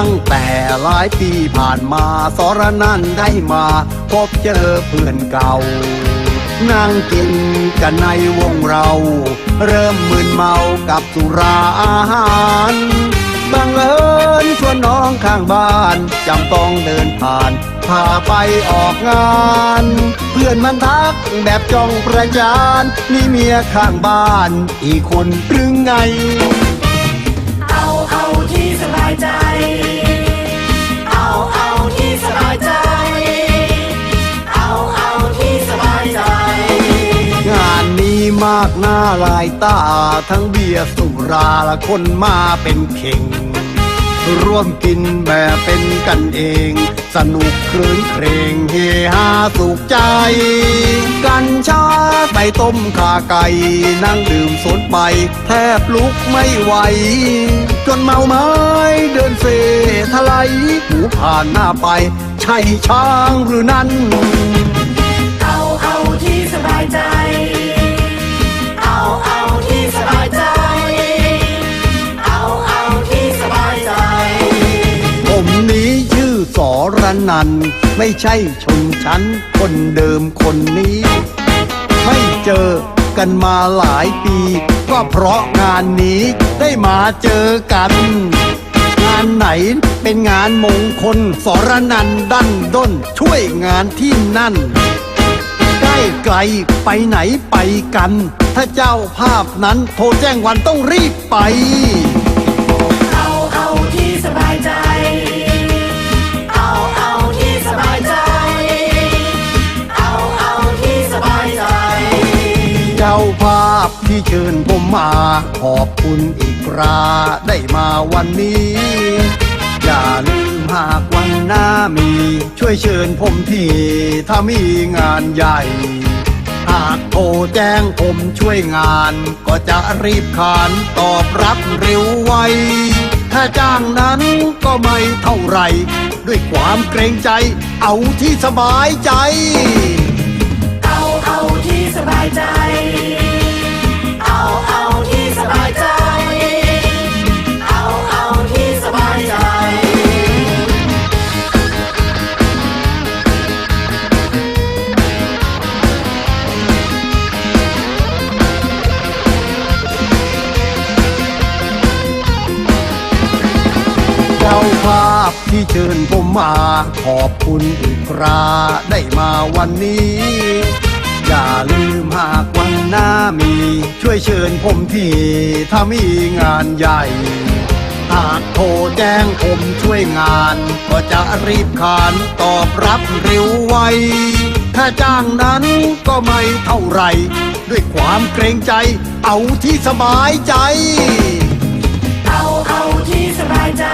้งแต่หลายปีผ่านมาสรนันได้มาพบเจอเพื่อนเก่า นั่งกินกันในวงเรา เริ่มมึนเมากับสุราอาหารบังเอิญชวนน้องข้างบ้านจำต้องเดินผ่านพาไปออกงาน เพื่อนมันทักแบบจ้องประจานนี่เมียข้างบ้าน อีกคนหรือไง สบายใจ เอาเอาที่สบายใจ เอาเอาที่สบายใจ งานนี้มากหน้าหลายตา ทั้งเบียร์สุราและคนมาเป็นเข่ง ร่วมกินแบบเป็นกันเอง สนุกครื้นเครงเฮฮาสุขใจ กันชาไปต้มขาไก่นั่งดื่มสนไปแทบลุกไม่ไหว จนเมาไม้เดินเซทลายหูผ่านหน้าไป ใช่ช้างหรือนั้น นัน ไม่ใช่ชนชั้น คนเดิมคนนี้ ไม่เจอกันมาหลายปี ก็เพราะงานนี้ได้มาเจอกัน งานไหนเป็นงานมงคลสรนันดันด้นช่วยงานที่นั่นใกล้ไกลไปไหนไปกัน ถ้าเจ้าภาพนั้นโทรแจ้งวันต้องรีบไป ภาพที่เชิญผมมา ขอบคุณอีกราได้มาวันนี้ อย่าลืมหากวันหน้ามี ช่วยเชิญผมทีถ้ามีงานใหญ่ หากโทรแจ้งผมช่วยงาน ก็จะรีบขานตอบรับเร็วไวถ้าจ้างนั้นก็ไม่เท่าไหรด้วยความเกรงใจเอาที่สบายใจ เอาเอาที่สบายใจ ที่เชิญผมมา ขอบคุณอีกคราได้มาวันนี้ อย่าลืมหากวันหน้ามี ช่วยเชิญผมทีถ้ามีงานใหญ่ หากโทรแจ้งผมช่วยงาน ก็จะรีบขานตอบรับเร็วไวถ้าจ้างนั้นก็ไม่เท่าไร ด้วยความเกรงใจเอาที่สบายใจ เอาเอาที่สบายใจ